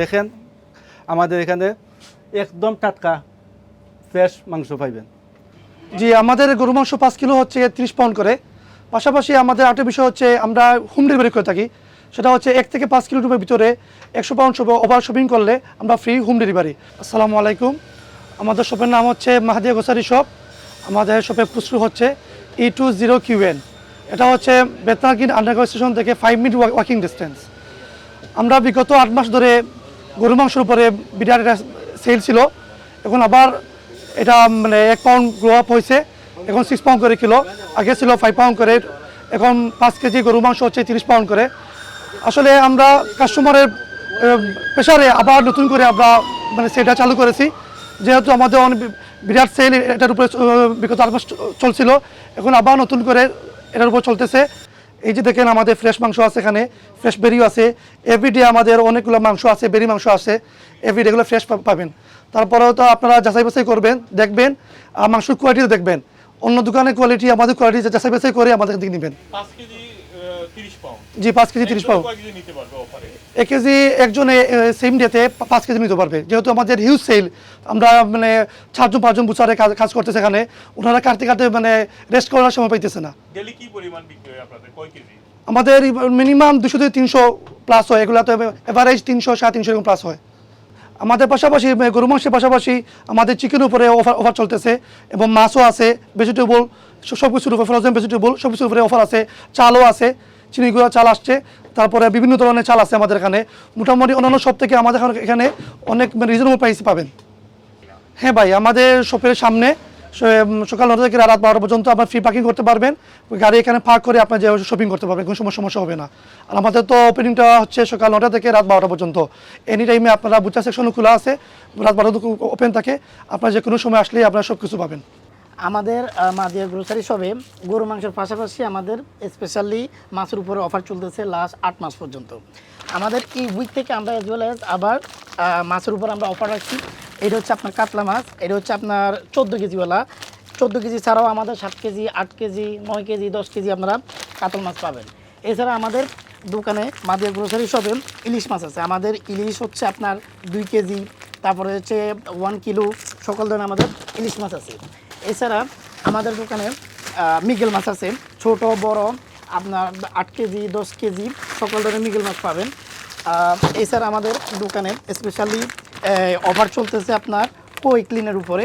দেখেন, আমাদের এখানে একদম টাটকা ফ্রেশ মাংস পাইবেন। জি, আমাদের গরু মাংস পাঁচ কিলো হচ্ছে তিরিশ পাউন্ড করে। পাশাপাশি আমাদের আরেকটা বিষয় হচ্ছে আমরা হোম ডেলিভারি করে থাকি। সেটা হচ্ছে এক থেকে পাঁচ কিলো রুপের ভিতরে একশো পাউন্ড ওভার শপিং করলে আমরা ফ্রি হোম ডেলিভারি। আসসালামু আলাইকুম। আমাদের শপের নাম হচ্ছে মাহাদিয়া গোসারি শপ। আমাদের শপের পুষ্টি হচ্ছে ই টু জিরো কিউএন এটা হচ্ছে বেতনাগিন আন্ডারগ্রাউন্ড স্টেশন থেকে ফাইভ মিনিট ওয়াকিং ডিস্টেন্স আমরা বিগত আট মাস ধরে গরু মাংসের উপরে বিরাট একটা সেল ছিল। এখন আবার এটা মানে এক পাউন্ড গ্রো আপ হয়েছে এখন সিক্স পাউন্ড করে কিলো। আগে ছিল ফাইভ পাউন্ড করে। এখন পাঁচ কেজি গরু মাংস হচ্ছে তিরিশ পাউন্ড করে। আসলে আমরা কাস্টমারের প্রেশারে আবার নতুন করে আমরা মানে সেটা চালু করেছি। যেহেতু আমাদের অনেক বিরাট সেল এটার উপরে বিগত আট চলছিল। এখন আবার নতুন করে এটার উপর চলতেছে। এই যে দেখেন আমাদের ফ্রেশ মাংস আছে এখানে ফ্রেশ বেরিও আছে। এভরিডে আমাদের অনেকগুলো মাংস আছে বেরি মাংস আছে। এভরিডে এগুলো ফ্রেশ পাবেন। তারপরেও তো আপনারা যাচাই বাছাই করবেন, দেখবেন, আর মাংসের কোয়ালিটিও দেখবেন। অন্য দোকানের কোয়ালিটি আমাদের কোয়ালিটি যাচাই বাছাই করে আমাদের দিকে নেবেন। জি পাঁচ কেজি তিরিশ পাউন্ড এক কেজি একজনে সেম ডেতে পাঁচ কেজি নিতে পারবে। যেহেতু আমাদের হিউজ সেল আমরা মানে চারজন পাঁচজন বুচারে কাজ করতেছে এখানে ওনারা কাটতে কাটতে মানে রেস্ট করার সময় পাইতেছে না। ডেলি কি পরিমাণ বিক্রি হয় আপনাদের? কয় কেজি? আমাদের মিনিমাম দুশো থেকে তিনশো প্লাস হয়। এগুলো তো এভারেজ তিনশো সাড়ে তিনশো এরকম প্লাস হয়। আমাদের পাশাপাশি মানে গরু মাংসের পাশাপাশি আমাদের চিকেনের উপরে অফার অফার চলতেছে এবং মাছও আছে ভেজিটেবল সব কিছুর উপরে ফ্রোজেন ভেজিটেবল সব কিছুর উপরে অফার আছে চালও আছে। চিনিগুড়া চাল আসছে, তারপরে বিভিন্ন ধরনের চাল আছে আমাদের এখানে। মোটামুটি অন্যান্য সব থেকে আমাদের এখানে- অনেক রিজনেবল প্রাইসে পাবেন। হ্যাঁ ভাই, আমাদের শপের সামনে সকাল নটা থেকে রাত বারোটা পর্যন্ত আপনার ফ্রি পার্কিং করতে পারবেন। গাড়ি এখানে পার্ক করে আপনার যে শপিং করতে পারবেন, কোনো সময় সমস্যা হবে না। আর আমাদের তো ওপেনিংটা হচ্ছে সকাল নটা থেকে রাত বারোটা পর্যন্ত। এনি টাইমে আপনারা বুচা সেকশনও খোলা আছে, রাত বারোটা ওপেন থাকে, আপনারা যে কোনো সময় আসলেই আপনারা সব কিছু পাবেন। আমাদের মাদিয়া গ্রোসারি শপে গরু মাংসের পাশাপাশি আমাদের স্পেশালি মাছের উপরে অফার চলতেছে লাস্ট আট মাস পর্যন্ত। আমাদের এই উইক থেকে আমরা এজ ওয়েল আবার মাছের উপর আমরা অফার রাখছি। এটা হচ্ছে আপনার কাতলা মাছ, এটা হচ্ছে আপনার চোদ্দ কেজিওয়ালা চোদ্দ কেজি ছাড়াও আমাদের সাত কেজি, আট কেজি, নয় কেজি, দশ কেজি আপনারা কাতল মাছ পাবেন। এছাড়া আমাদের দোকানে মাদিয়া গ্রোসারি শপে ইলিশ মাছ আছে। আমাদের ইলিশ হচ্ছে আপনার দুই কেজি, তারপরে হচ্ছে ওয়ান কিলো সকল ধরনের আমাদের ইলিশ মাছ আছে। এছাড়া আমাদের দোকানে মিগেল মাছ আছে। ছোট, বড়, আপনার আট কেজি, দশ কেজি, সকল ধরনের মিগেল মাছ পাবেন। এছাড়া আমাদের দোকানে স্পেশালি অফার চলতেছে আপনার কই ক্লিনের উপরে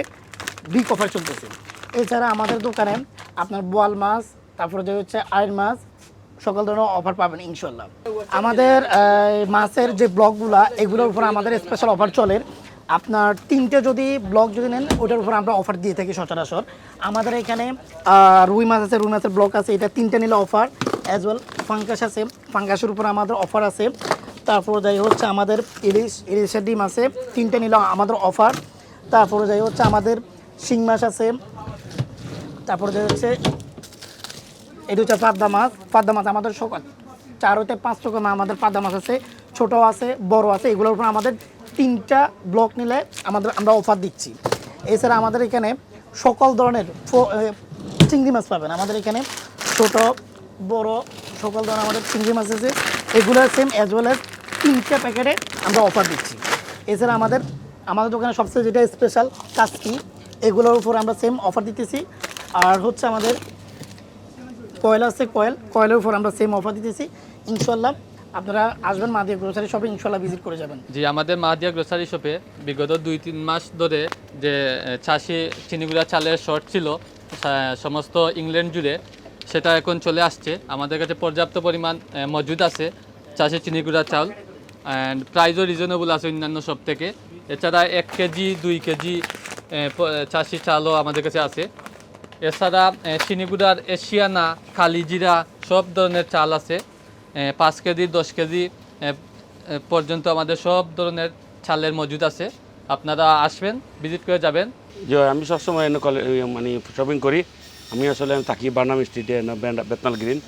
বিগ অফার চলতেছে। এছাড়া আমাদের দোকানে আপনার বোয়াল মাছ, তারপরে যে হচ্ছে আয়ের মাছ, সকল ধরনের অফার পাবেন ইনশাল্লাহ আমাদের মাছের যে ব্লকগুলা এগুলোর উপর আমাদের স্পেশাল অফার চলে। আপনার তিনটে যদি ব্লক যদি নেন ওটার উপর আমরা অফার দিয়ে থাকি সচরাচর। আমাদের এখানে রুই মাছ আছে, রুই মাছের ব্লক আছে, এটা তিনটে নিলে অফার অ্যাজ ওয়েল ফাঙ্কাস আছে ফাঙ্কাসের উপর আমাদের অফার আছে। তারপর যাই হচ্ছে আমাদের ইলিশ, ইলিশের ডিম আছে, তিনটে নিলে আমাদের অফার তারপরে যাই হচ্ছে আমাদের শিং মাছ আছে। তারপরে যাই হচ্ছে এটা হচ্ছে পাবদা মাছ পাবদা মাছ আমাদের সকাল চার হতে পাঁচ রকম আমাদের পাবদা মাছ আছে, ছোট আছে, বড় আছে, এগুলোর উপর আমাদের তিনটা ব্লক নিলে আমাদের, আমরা অফার দিচ্ছি। এছাড়া আমাদের এখানে সকল ধরনের চিংড়ি মাছ পাবেন। আমাদের এখানে ছোট, বড় সকল ধরনের আমাদের চিংড়ি মাছ আছে। এগুলো সেম অ্যাজ ওয়েল অ্যাজ তিনটা প্যাকেটে আমরা অফার দিচ্ছি। এছাড়া আমাদের আমাদের দোকানে সবচেয়ে যেটা স্পেশাল কাজকি এগুলোর উপর আমরা সেম অফার দিতেছি। আর হচ্ছে আমাদের কয়েল আছে, কয়েল, কয়েলের উপর আমরা সেম অফার দিতেছি। ইনশাল্লাহ আপনারা আসবেন মাদিয়া গ্রোসারি শপে ইনশাল্লাহ ভিজিট করে যাবেন। জি, আমাদের মাহাদিয়া গ্রোসারি শপে বিগত দুই তিন মাস ধরে যে চাষি চিনিগুড়া চালের শর্ট ছিল সমস্ত ইংল্যান্ড জুড়ে, সেটা এখন চলে আসছে। আমাদের কাছে পর্যাপ্ত পরিমাণ মজুদ আছে চাষি চিনিগুড়া চাল অ্যান্ড প্রাইসও রিজনেবল আছে অন্যান্য সব থেকে। এছাড়া এক কেজি, দুই কেজি চাষি চালও আমাদের কাছে আছে। এছাড়া চিনিগুড়ার এশিয়ানা, কালিজিরা, সব ধরনের চাল আছে। পাঁচ কেজি দশ কেজি পর্যন্ত আমাদের সব ধরনের চালের মজুদ আছে। আপনারা আসবেন ভিজিট করে যাবেন। যে আমি সবসময় এনে কলে মানে শপিং করি। আমি আসলে থাকি বার্নাম স্ট্রিটে বেতনাল গ্রিন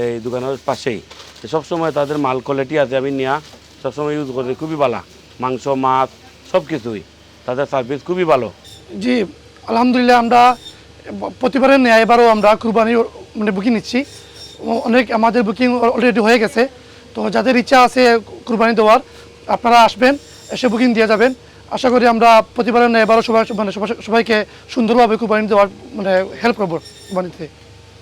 এই দোকানের পাশেই। সবসময় তাদের মাল কোয়ালিটি আছে আমি নেওয়া সবসময় ইউজ করি খুবই ভালো। মাংস মাছ সব কিছুই তাদের সার্ভিস খুবই ভালো। জি আলহামদুলিল্লাহ আমরা প্রতিবারের নেয় এবারও আমরা কুরবানি মানে বুকিং নিচ্ছি। অনেক আমাদের বুকিং অলরেডি হয়ে গেছে। তো যাদের ইচ্ছা আছে কুরবানি দেওয়ার, আপনারা আসবেন, এসে বুকিং দিয়ে যাবেন। আশা করি আমরা প্রতিবারের এবারও সবাই মানে সবাই- সবাইকে সুন্দরভাবে কুরবানি দেওয়ার মানে হেল্প করব কুরবানিতে।